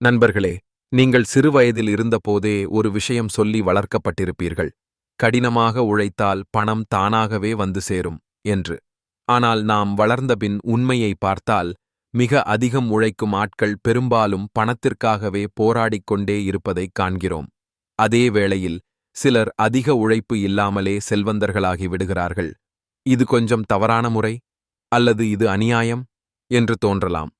நண்பர்களே நீங்கள் சிறுவயதில் இருந்தபோதே ஒரு விஷயம் சொல்லி வளர்க்கப்பட்டிருப்பீர்கள். கடினமாக உழைத்தால் பணம் தானாகவே வந்து சேரும் என்று. ஆனால் நாம் வளர்ந்தபின் உண்மையை பார்த்தால் மிக அதிகம் உழைக்கும் ஆட்கள் பெரும்பாலும் பணத்திற்காகவே போராடிக் கொண்டே இருப்பதைக் காண்கிறோம். அதே வேளையில் சிலர் அதிக உழைப்பு இல்லாமலே செல்வந்தர்களாகி விடுகிறார்கள். இது கொஞ்சம் தவறான முறை? அல்லது இது அநியாயம்? என்று தோன்றலாம்.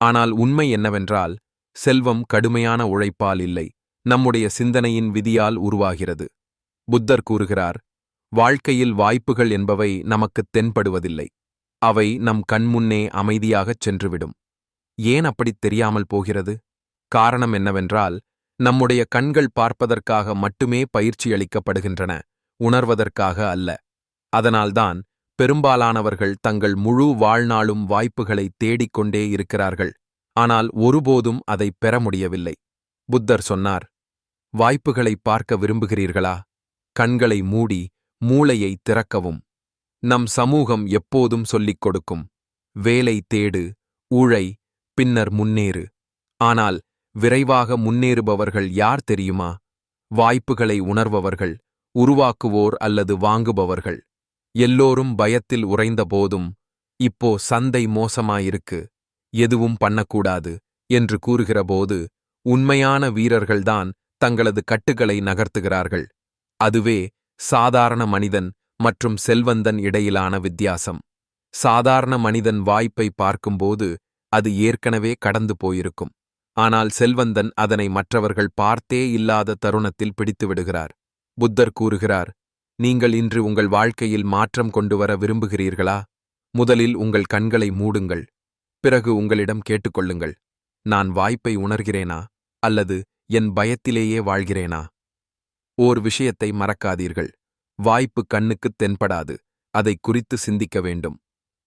ஆனால் உண்மை என்னவென்றால் செல்வம் கடுமையான உழைப்பால் இல்லை நம்முடைய சிந்தனையின் விதியால் உருவாகிறது. புத்தர் கூறுகிறார் வாழ்க்கையில் வாய்ப்புகள் என்பவை நமக்குத் தென்படுவதில்லை அவை நம் கண்முன்னே அமைதியாகச் சென்றுவிடும். ஏன் அப்படித் தெரியாமல் போகிறது? காரணம் என்னவென்றால் நம்முடைய கண்கள் பார்ப்பதற்காக மட்டுமே பயிற்சியளிக்கப்படுகின்றன உணர்வதற்காக அல்ல. அதனால்தான் பெரும்பாலானவர்கள் தங்கள் முழு வாழ்நாளும் வாய்ப்புகளை தேடிக்கொண்டே இருக்கிறார்கள். ஆனால் ஒருபோதும் அதை பெற முடியவில்லை. புத்தர் சொன்னார் வாய்ப்புகளை பார்க்க விரும்புகிறீர்களா? கண்களை மூடி மூளையை திறக்கவும். நம் சமூகம் எப்போதும் சொல்லிக் கொடுக்கும் வேலை தேடு ஊழை பின்னர் முன்னேறு. ஆனால் விரைவாக முன்னேறுபவர்கள் யார் தெரியுமா? வாய்ப்புகளை உணர்பவர்கள் உருவாக்குவோர் அல்லது வாங்குபவர்கள். எல்லோரும் பயத்தில் உறைந்த போதும் இப்போ சந்தை மோசமாயிருக்கு. எதுவும் பண்ணக்கூடாது என்று கூறுகிறபோது உண்மையான வீரர்கள்தான் தங்களது கட்டுகளை நகர்த்துகிறார்கள். அதுவே சாதாரண மனிதன் மற்றும் செல்வந்தன் இடையிலான வித்தியாசம். சாதாரண மனிதன் வாய்ப்பை பார்க்கும்போது அது ஏற்கனவே கடந்து போயிருக்கும். ஆனால் செல்வந்தன் அதனை மற்றவர்கள் பார்த்தே இல்லாத தருணத்தில் பிடித்துவிடுகிறார் புத்தர் கூறுகிறார் நீங்கள் இன்று உங்கள் வாழ்க்கையில் மாற்றம் கொண்டு வர விரும்புகிறீர்களா? முதலில் உங்கள் கண்களை மூடுங்கள். பிறகு உங்களிடம் கேட்டுக்கொள்ளுங்கள் நான் வாய்ப்பை உணர்கிறேனா அல்லது என் பயத்திலேயே வாழ்கிறேனா? ஓர் விஷயத்தை மறக்காதீர்கள் வாய்ப்பு கண்ணுக்குத் தென்படாது அதை குறித்து சிந்திக்க வேண்டும்.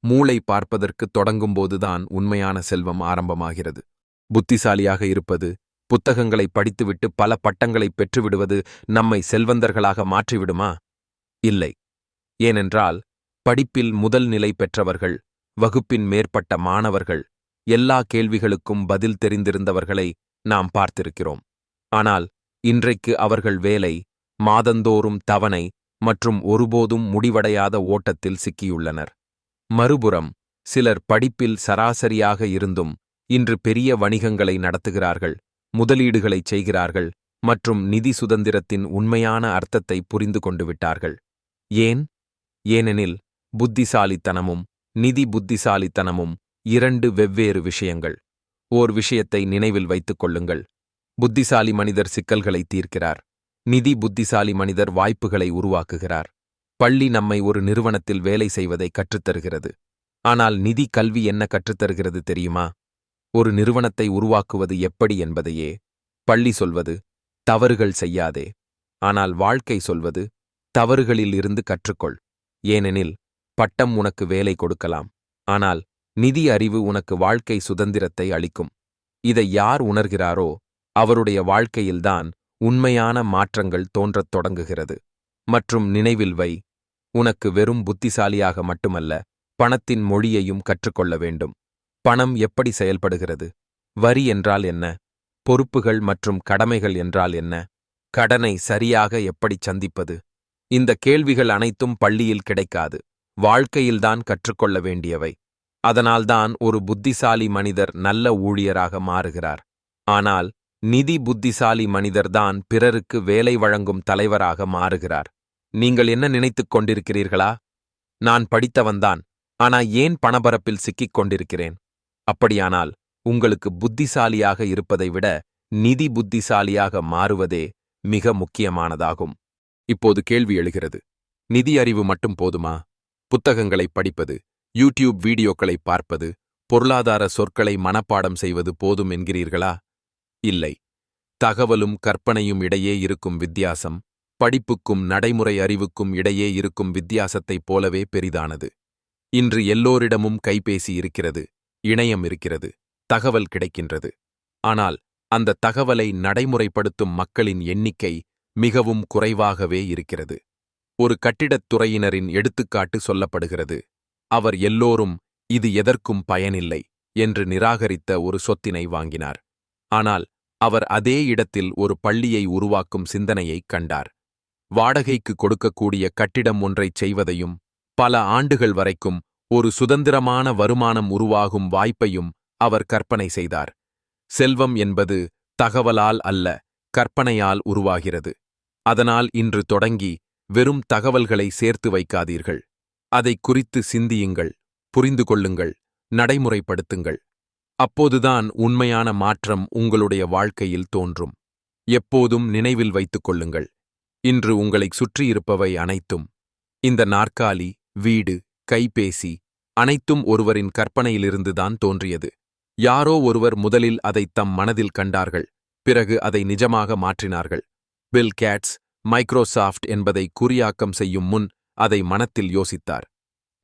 மூளை பார்ப்பதற்கு தொடங்கும்போதுதான் உண்மையான செல்வம் ஆரம்பமாகிறது. புத்திசாலியாக இருப்பது புத்தகங்களை படித்துவிட்டு பல பட்டங்களை பெற்றுவிடுவது நம்மை செல்வந்தர்களாக மாற்றிவிடுமா? இல்லை. ஏனென்றால் படிப்பில் முதல் நிலை பெற்றவர்கள் வகுப்பின் மேற்பட்ட மாணவர்கள் எல்லா கேள்விகளுக்கும் பதில் தெரிந்திருந்தவர்களை நாம் பார்த்திருக்கிறோம். ஆனால் இன்றைக்கு அவர்கள் வேலை மாதந்தோறும் தவணை மற்றும் ஒருபோதும் முடிவடையாத ஓட்டத்தில் சிக்கியுள்ளனர். மறுபுறம் சிலர் படிப்பில் சராசரியாக இருந்தும் இன்று பெரிய வணிகங்களை நடத்துகிறார்கள் முதலீடுகளைச் செய்கிறார்கள் மற்றும் நிதி சுதந்திரத்தின் உண்மையான அர்த்தத்தை புரிந்து கொண்டு விட்டார்கள். ஏன்? ஏனெனில் புத்திசாலித்தனமும் நிதி புத்திசாலித்தனமும் இரண்டு வெவ்வேறு விஷயங்கள். ஓர் விஷயத்தை நினைவில் வைத்துக் கொள்ளுங்கள். புத்திசாலி மனிதர் சிக்கல்களை தீர்க்கிறார். நிதி புத்திசாலி மனிதர் வாய்ப்புகளை உருவாக்குகிறார். பள்ளி நம்மை ஒரு நிறுவனத்தில் வேலை செய்வதை கற்றுத்தருகிறது. ஆனால் நிதி கல்வி என்ன கற்றுத்தருகிறது தெரியுமா? ஒரு நிறுவனத்தை உருவாக்குவது எப்படி என்பதையே. பள்ளி சொல்வது தவறுகள் செய்யாதே. ஆனால் வாழ்க்கை சொல்வது தவறுகளில் இருந்து கற்றுக்கொள். ஏனெனில் பட்டம் உனக்கு வேலை கொடுக்கலாம். ஆனால் நிதி அறிவு உனக்கு வாழ்க்கை சுதந்திரத்தை அளிக்கும். இதை யார் உணர்கிறாரோ அவருடைய வாழ்க்கையில்தான் உண்மையான மாற்றங்கள் தோன்றத் தொடங்குகிறது. மற்றும் நினைவில் வை உனக்கு வெறும் புத்திசாலியாக மட்டுமல்ல பணத்தின் மொழியையும் கற்றுக்கொள்ள வேண்டும். பணம் எப்படி செயல்படுகிறது? வரி என்றால் என்ன? பொறுப்புகள் மற்றும் கடமைகள் என்றால் என்ன? கடனை சரியாக எப்படிச் சந்திப்பது? இந்த கேள்விகள் அனைத்தும் பள்ளியில் கிடைக்காது. வாழ்க்கையில்தான் கற்றுக்கொள்ள வேண்டியவை. அதனால்தான் ஒரு புத்திசாலி மனிதர் நல்ல ஊழியராக மாறுகிறார். ஆனால் நிதி புத்திசாலி மனிதர்தான் பிறருக்கு வேலை வழங்கும் தலைவராக மாறுகிறார். நீங்கள் என்ன நினைத்துக் கொண்டிருக்கிறீர்களா? நான் படித்தவன்தான் ஆனா ஏன் பணபரப்பில் சிக்கிக் கொண்டிருக்கிறேன்? அப்படியானால் உங்களுக்கு புத்திசாலியாக இருப்பதை விட நிதி புத்திசாலியாக மாறுவதே மிக முக்கியமானதாகும். இப்போது கேள்வி எழுகிறது. நிதி அறிவு மட்டும் போதுமா? புத்தகங்களை படிப்பது யூடியூப் வீடியோக்களை பார்ப்பது பொருளாதார சொற்களை மனப்பாடம் செய்வது போதும் என்கிறீர்களா? இல்லை. தகவலும் கற்பனையும் இடையே இருக்கும் வித்தியாசம் படிப்புக்கும் நடைமுறை அறிவுக்கும் இடையே இருக்கும் வித்தியாசத்தைப் போலவே பெரிதானது. இன்று எல்லோரிடமும் கைபேசி இருக்கிறது இணையம் இருக்கிறது தகவல் கிடைக்கின்றது. ஆனால் அந்த தகவலை நடைமுறைப்படுத்தும் மக்களின் எண்ணிக்கை மிகவும் குறைவாகவே இருக்கிறது. ஒரு கட்டிடத் துறையினரின் எடுத்துக்காட்டு சொல்லப்படுகிறது. அவர் எல்லோரும் இது எதற்கும் பயனில்லை என்று நிராகரித்த ஒரு சொத்தினை வாங்கினார். ஆனால் அவர் அதே இடத்தில் ஒரு பள்ளியை உருவாக்கும் சிந்தனையைக் கண்டார். வாடகைக்கு கொடுக்கக்கூடிய கட்டிடம் ஒன்றைச் செய்வதையும் பல ஆண்டுகள் வரைக்கும் ஒரு சுதந்திரமான வருமானம் உருவாகும் வாய்ப்பையும் அவர் கற்பனை செய்தார். செல்வம் என்பது தகவலால் அல்ல கற்பனையால் உருவாகிறது. அதனால் இன்று தொடங்கி வெறும் தகவல்களை சேர்த்து வைக்காதீர்கள். அதை குறித்து சிந்தியுங்கள் புரிந்து கொள்ளுங்கள் நடைமுறைப்படுத்துங்கள். அப்போதுதான் உண்மையான மாற்றம் உங்களுடைய வாழ்க்கையில் தோன்றும். எப்போதும் நினைவில் வைத்துக் கொள்ளுங்கள். இன்று உங்களைச் சுற்றியிருப்பவை அனைத்தும் இந்த நாற்காலி வீடு கைபேசி அனைத்தும் ஒருவரின் கற்பனையிலிருந்துதான் தோன்றியது. யாரோ ஒருவர் முதலில் அதை தம் மனதில் கண்டார்கள் பிறகு அதை நிஜமாக மாற்றினார்கள். பில் கேட்ஸ் மைக்ரோசாஃப்ட் என்பதை குறியாக்கம் செய்யும் முன் அதை மனத்தில் யோசித்தார்.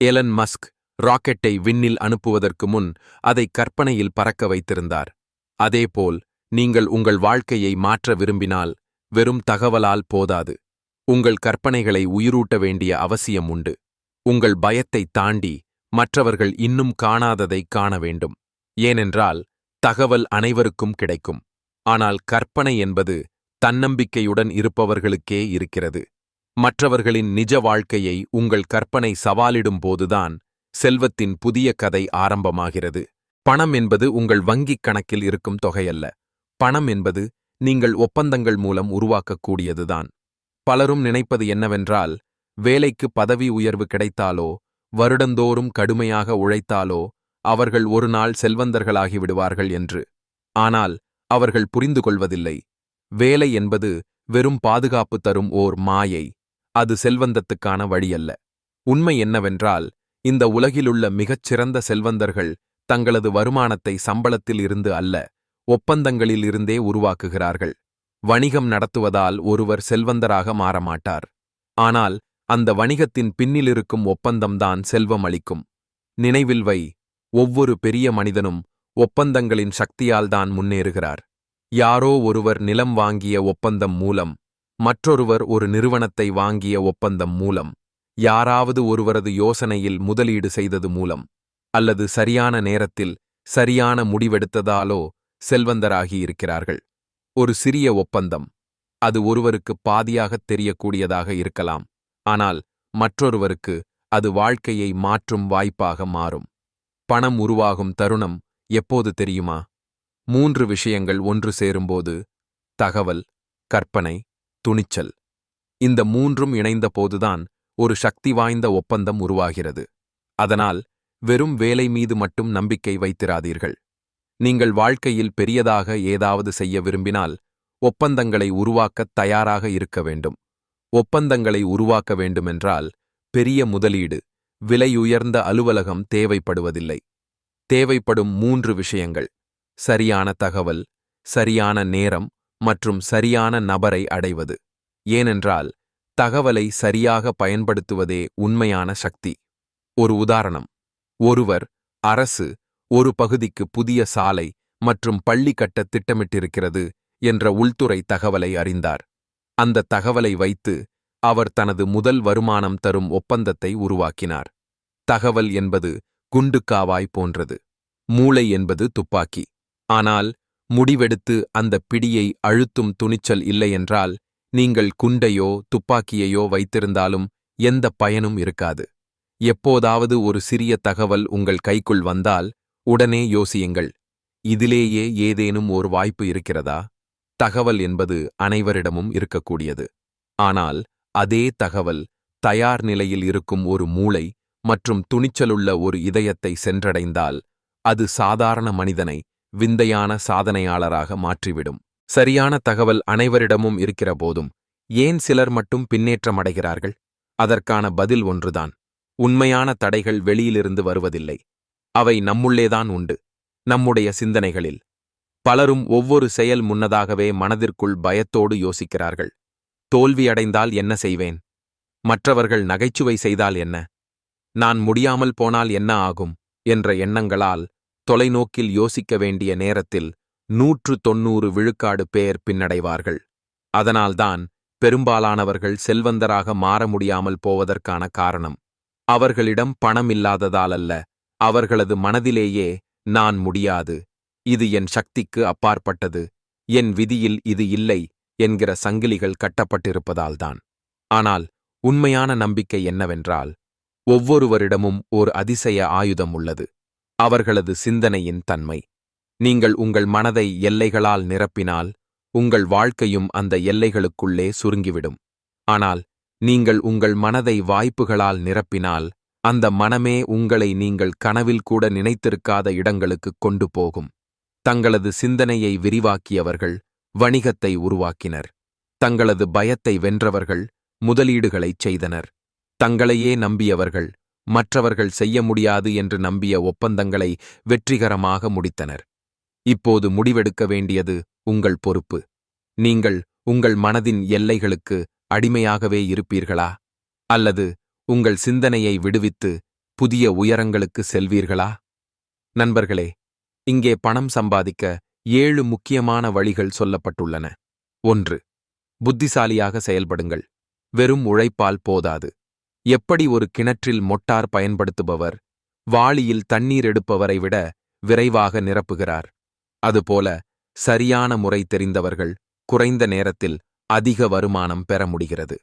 எலன் மஸ்க் ராக்கெட்டை விண்ணில் அனுப்புவதற்கு முன் அதை கற்பனையில் பறக்க வைத்திருந்தார். அதேபோல் நீங்கள் உங்கள் வாழ்க்கையை மாற்ற விரும்பினால் வெறும் தகவலால் போதாது. உங்கள் கற்பனைகளை உயிரூட்ட வேண்டிய அவசியம் உண்டு. உங்கள் பயத்தை தாண்டி மற்றவர்கள் இன்னும் காணாததை காண வேண்டும். ஏனென்றால் தகவல் அனைவருக்கும் கிடைக்கும். ஆனால் கற்பனை என்பது தன்னம்பிக்கையுடன் இருப்பவர்களுக்கே இருக்கிறது. மற்றவர்களின் நிஜ வாழ்க்கையை உங்கள் கற்பனை சவாலிடும் போதுதான் செல்வத்தின் புதிய கதை ஆரம்பமாகிறது. பணம் என்பது உங்கள் வங்கிக் கணக்கில் இருக்கும் தொகையல்ல. பணம் என்பது நீங்கள் ஒப்பந்தங்கள் மூலம் உருவாக்கக்கூடியதுதான். பலரும் நினைப்பது என்னவென்றால் வேலைக்கு பதவி உயர்வு கிடைத்தாலோ வருடந்தோறும் கடுமையாக உழைத்தாலோ அவர்கள் ஒரு நாள் செல்வந்தர்களாகி விடுவார்கள் என்று. ஆனால் அவர்கள் புரிந்து கொள்வதில்லை. வேலை என்பது வெறும் பாதுகாப்பு தரும் ஓர் மாயை அது செல்வந்தத்துக்கான வழியல்ல. உண்மை என்னவென்றால் இந்த உலகிலுள்ள மிகச் சிறந்த செல்வந்தர்கள் தங்களது வருமானத்தை சம்பளத்தில் இருந்து அல்ல ஒப்பந்தங்களில் இருந்தே உருவாக்குகிறார்கள். வணிகம் நடத்துவதால் ஒருவர் செல்வந்தராக மாறமாட்டார். ஆனால் அந்த வணிகத்தின் பின்னிலிருக்கும் ஒப்பந்தம்தான் செல்வம் அளிக்கும். நினைவில் வை ஒவ்வொரு பெரிய மனிதனும் ஒப்பந்தங்களின் சக்தியால்தான் முன்னேறுகிறார். யாரோ ஒருவர் நிலம் வாங்கிய ஒப்பந்தம் மூலம் மற்றொருவர் ஒரு நிறுவனத்தை வாங்கிய ஒப்பந்தம் மூலம் யாராவது ஒருவரது யோசனையில் முதலீடு செய்தது மூலம் அல்லது சரியான நேரத்தில் சரியான முடிவெடுத்ததாலோ செல்வந்தராகி இருக்கிறார்கள். ஒரு சிறிய ஒப்பந்தம் அது ஒருவருக்கு பாதியாகத் தெரியக்கூடியதாக இருக்கலாம் ஆனால் மற்றொருவருக்கு அது வாழ்க்கையை மாற்றும் வாய்ப்பாக மாறும். பணம் உருவாகும் தருணம் எப்போது தெரியுமா? மூன்று விஷயங்கள் ஒன்று சேரும்போது தகவல் கற்பனை துணிச்சல். இந்த மூன்றும் இணைந்த போதுதான் ஒரு சக்தி வாய்ந்த ஒப்பந்தம் உருவாகிறது. அதனால் வெறும் வேலை மீது மட்டும் நம்பிக்கை வைத்திராதீர்கள். நீங்கள் வாழ்க்கையில் பெரியதாக ஏதாவது செய்ய விரும்பினால் ஒப்பந்தங்களை உருவாக்கத் தயாராக இருக்க வேண்டும். ஒப்பந்தங்களை உருவாக்க வேண்டுமென்றால் பெரிய முதலீடு விலையுயர்ந்த அலுவலகம் தேவைப்படுவதில்லை. தேவைப்படும் மூன்று விஷயங்கள். சரியான தகவல் சரியான நேரம் மற்றும் சரியான நபரை அடைவது. ஏனென்றால் தகவலை சரியாக பயன்படுத்துவதே உண்மையான சக்தி. ஒரு உதாரணம் ஒருவர் அரசு ஒரு பகுதிக்கு புதிய சாலை மற்றும் பள்ளி கட்ட திட்டமிட்டிருக்கிறது என்ற உள்துறை தகவலை அறிந்தார். அந்த தகவலை வைத்து அவர் தனது முதல் வருமானம் தரும் ஒப்பந்தத்தை உருவாக்கினார். தகவல் என்பது குண்டுக்காவாய் போன்றது. மூளை என்பது துப்பாக்கி. ஆனால் முடிவெடுத்து அந்த பிடியை அழுத்தும் துணிச்சல் இல்லையென்றால் நீங்கள் குண்டையோ துப்பாக்கியையோ வைத்திருந்தாலும் எந்த பயனும் இருக்காது. எப்போதாவது ஒரு சிறிய தகவல் உங்கள் கைக்குள் வந்தால் உடனே யோசியுங்கள். இதிலேயே ஏதேனும் ஒரு வாய்ப்பு இருக்கிறதா? தகவல் என்பது அனைவரிடமும் இருக்கக்கூடியது. ஆனால் அதே தகவல் தயார் நிலையில் இருக்கும் ஒரு மூளை மற்றும் துணிச்சலுள்ள ஒரு இதயத்தை சென்றடைந்தால் அது சாதாரண மனிதனை விந்தையான சாதனையாளராக மாற்றிவிடும். சரியான தகவல் அனைவரிடமும் இருக்கிற போதும் ஏன் சிலர் மட்டும் பின்னேற்றம் அடைகிறார்கள்? அதற்கான பதில் ஒன்றுதான். உண்மையான தடைகள் வெளியிலிருந்து வருவதில்லை. அவை நம்முள்ளேதான் உண்டு. நம்முடைய சிந்தனைகளில். பலரும் ஒவ்வொரு செயல் முன்னதாகவே மனதிற்குள் பயத்தோடு யோசிக்கிறார்கள். தோல்வியடைந்தால் என்ன செய்வேன்? மற்றவர்கள் நகைச்சுவை செய்தால் என்ன? நான் முடியாமல் போனால் என்ன ஆகும்? என்ற எண்ணங்களால் தொலைநோக்கில் யோசிக்க வேண்டிய நேரத்தில் நூற்று தொன்னூறு விழுக்காடு பேர் பின்னடைவார்கள். அதனால்தான் பெரும்பாலானவர்கள் செல்வந்தராக மாற முடியாமல் போவதற்கான காரணம் அவர்களிடம் பணம் இல்லாததாலல்ல அவர்களது மனதிலேயே நான் முடியாது இது என் சக்திக்கு அப்பாற்பட்டது என் விதியில் இது இல்லை என்கிற சங்கிலிகள் கட்டப்பட்டிருப்பதால்தான். ஆனால் உண்மையான நம்பிக்கை என்னவென்றால் ஒவ்வொருவரிடமும் ஓர் அதிசய ஆயுதம் உள்ளது. அவர்களது சிந்தனையின் தன்மை. நீங்கள் உங்கள் மனதை எல்லைகளால் நிரப்பினால் உங்கள் வாழ்க்கையும் அந்த எல்லைகளுக்குள்ளே சுருங்கிவிடும். ஆனால் நீங்கள் உங்கள் மனதை வாய்ப்புகளால் நிரப்பினால் அந்த மனமே உங்களை நீங்கள் கனவில் கூட நினைத்திருக்காத இடங்களுக்குக் கொண்டு போகும். தங்களது சிந்தனையை விரிவாக்கியவர்கள் வணிகத்தை உருவாக்கினர். தங்களது பயத்தை வென்றவர்கள் முதலீடுகளைச் செய்தனர். தங்களையே நம்பியவர்கள் மற்றவர்கள் செய்ய முடியாது என்று நம்பிய ஒப்பந்தங்களை வெற்றிகரமாக முடித்தனர். இப்போது முடிவெடுக்க வேண்டியது உங்கள் பொறுப்பு. நீங்கள் உங்கள் மனதின் எல்லைகளுக்கு அடிமையாகவே இருப்பீர்களா? அல்லது உங்கள் சிந்தனையை விடுவித்து புதிய உயரங்களுக்கு செல்வீர்களா? நண்பர்களே இங்கே பணம் சம்பாதிக்க ஏழு முக்கியமான வழிகள் சொல்லப்பட்டுள்ளன. ஒன்று புத்திசாலியாக செயல்படுங்கள். வெறும் உழைப்பால் போதாது. எப்படி ஒரு கிணற்றில் மொட்டார் பயன்படுத்துபவர்? வாளியில் தண்ணீர் எடுப்பவரை விட விரைவாக நிரப்புகிறார். அதுபோல சரியான முறை தெரிந்தவர்கள் குறைந்த நேரத்தில் அதிக வருமானம் பெற முடிகிறது.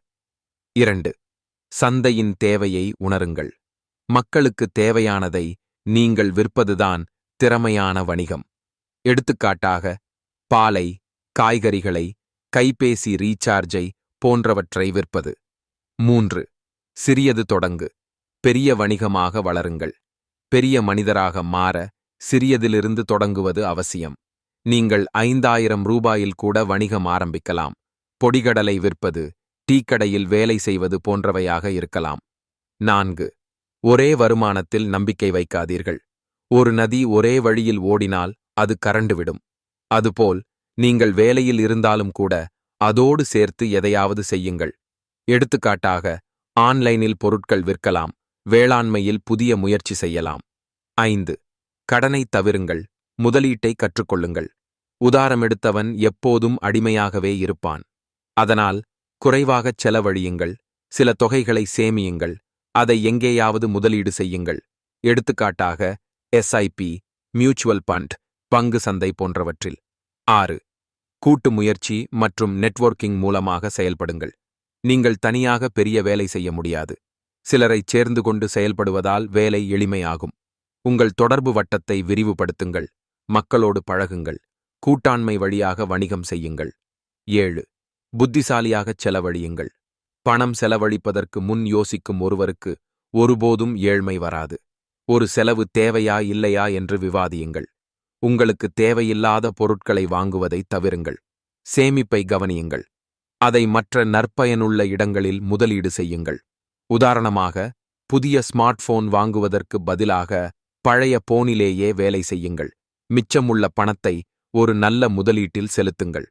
இரண்டு சந்தையின் தேவையை உணருங்கள். மக்களுக்கு தேவையானதை நீங்கள் விற்பதுதான் திறமையான வணிகம். எடுத்துக்காட்டாக பாலை காய்கறிகளை கைபேசி ரீசார்ஜை போன்றவற்றை விற்பது. மூன்று சிறியது தொடங்கு. பெரிய வணிகமாக வளருங்கள். பெரிய மனிதராக மாற சிறியதிலிருந்து தொடங்குவது அவசியம். நீங்கள் ஐந்தாயிரம் ரூபாயில் கூட வணிகம் ஆரம்பிக்கலாம். பொடிகடலை விற்பது டீக்கடையில் வேலை செய்வது போன்றவையாக இருக்கலாம். நான்கு. ஒரே வருமானத்தில் நம்பிக்கை வைக்காதீர்கள். ஒரு நதி ஒரே வழியில் ஓடினால் அது கரண்டுவிடும். அதுபோல் நீங்கள் வேலையில் இருந்தாலும் கூட அதோடு சேர்த்து எதையாவது செய்யுங்கள். எடுத்துக்காட்டாக ஆன்லைனில் பொருட்கள் விற்கலாம் வேளாண்மையில் புதிய முயற்சி செய்யலாம். ஐந்து கடனை தவிருங்கள் முதலீட்டை கற்றுக்கொள்ளுங்கள். உதாரமெடுத்தவன் எப்போதும் அடிமையாகவே இருப்பான். அதனால் குறைவாகச் செலவழியுங்கள் சில தொகைகளை சேமியுங்கள் அதை எங்கேயாவது முதலீடு செய்யுங்கள். எடுத்துக்காட்டாக எஸ்ஐபி மியூச்சுவல் ஃபண்ட் பங்கு சந்தை போன்றவற்றில். ஆறு கூட்டு முயற்சி மற்றும் நெட்வொர்க்கிங் மூலமாக செயல்படுங்கள். நீங்கள் தனியாக பெரிய வேலை செய்ய முடியாது. சிலரைச் சேர்ந்து கொண்டு செயல்படுவதால் வேலை எளிமையாகும். உங்கள் தொடர்பு வட்டத்தை விரிவுபடுத்துங்கள். மக்களோடு பழகுங்கள். கூட்டாண்மை வழியாக வணிகம் செய்யுங்கள். ஏழு. புத்திசாலியாகச் செலவழியுங்கள். பணம் செலவழிப்பதற்கு முன் யோசிக்கும் ஒருவருக்கு ஒருபோதும் ஏழ்மை வராது. ஒரு செலவு தேவையா இல்லையா என்று விவாதியுங்கள். உங்களுக்கு தேவையில்லாத பொருட்களை வாங்குவதை தவிருங்கள். சேமிப்பை கவனியுங்கள். அதை மற்ற நற்பயனுள்ள இடங்களில் முதலீடு செய்யுங்கள். உதாரணமாக புதிய ஸ்மார்ட் போன் வாங்குவதற்கு பதிலாக பழைய போனிலேயே வேலை செய்யுங்கள். மிச்சமுள்ள பணத்தை ஒரு நல்ல முதலீட்டில் செலுத்துங்கள்.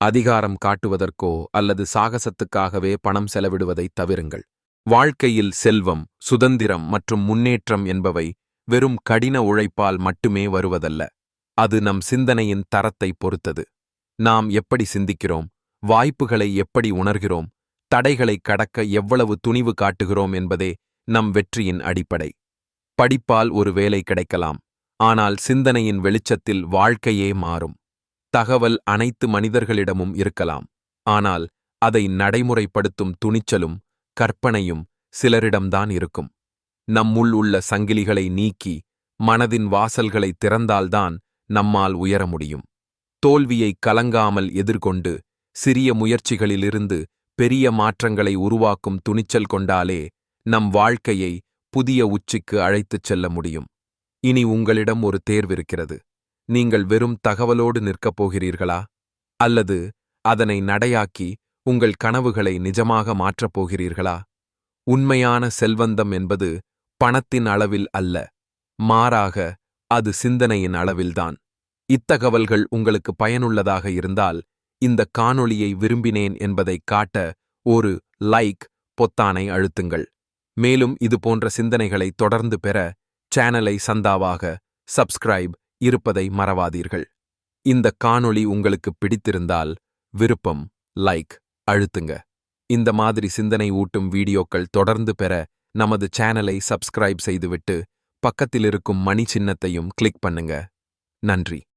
அதிகாரம் காட்டுவதற்கோ அல்லது சாகசத்துக்காகவே பணம் செலவிடுவதை தவிருங்கள். வாழ்க்கையில் செல்வம் சுதந்திரம் மற்றும் முன்னேற்றம் என்பவை வெறும் கடின உழைப்பால் மட்டுமே வருவதல்ல. அது நம் சிந்தனையின் தரத்தை பொறுத்தது. நாம் எப்படி சிந்திக்கிறோம்? வாய்ப்புகளை எப்படி உணர்கிறோம்? தடைகளை கடக்க எவ்வளவு துணிவு காட்டுகிறோம் என்பதே நம் வெற்றியின் அடிப்படை. படிப்பால் ஒரு வேலை கிடைக்கலாம் ஆனால் சிந்தனையின் வெளிச்சத்தில் வாழ்க்கையே மாறும். தகவல் அனைத்து மனிதர்களிடமும் இருக்கலாம் ஆனால் அதை நடைமுறைப்படுத்தும் துணிச்சலும் கற்பனையும் சிலரிடம்தான் இருக்கும். நம்முள் உள்ள சங்கிலிகளை நீக்கி மனதின் வாசல்களை திறந்தால்தான் நம்மால் உயர முடியும். தோல்வியை கலங்காமல் எதிர்கொண்டு சிறிய முயற்சிகளிலிருந்து பெரிய மாற்றங்களை உருவாக்கும் துணிச்சல் கொண்டாலே நம் வாழ்க்கையை புதிய உச்சிக்கு அழைத்துச் செல்ல முடியும். இனி உங்களிடம் ஒரு தேர்விருக்கிறது. நீங்கள் வெறும் தகவலோடு நிற்கப் போகிறீர்களா? அல்லது அதனை நடையாக்கி உங்கள் கனவுகளை நிஜமாக மாற்றப் போகிறீர்களா? உண்மையான செல்வந்தம் என்பது பணத்தின் அளவில் அல்ல மாறாக அது சிந்தனையின் அளவில்தான். இத்தகவல்கள் உங்களுக்கு பயனுள்ளதாக இருந்தால் இந்த காணொளியை விரும்பினேன் என்பதை காட்ட ஒரு லைக் பொத்தானை அழுத்துங்கள். மேலும் இது போன்ற சிந்தனைகளை தொடர்ந்து பெற சேனலை சந்தாவாக சப்ஸ்கிரைப் இருப்பதை மறவாதீர்கள். இந்த காணொளி உங்களுக்கு பிடித்திருந்தால் விருப்பம் லைக் அழுத்துங்க. இந்த மாதிரி சிந்தனை ஊட்டும் வீடியோக்கள் தொடர்ந்து பெற நமது சேனலை சப்ஸ்கிரைப் செய்துவிட்டு பக்கத்திலிருக்கும் மணி சின்னத்தையும் கிளிக் பண்ணுங்க. நன்றி.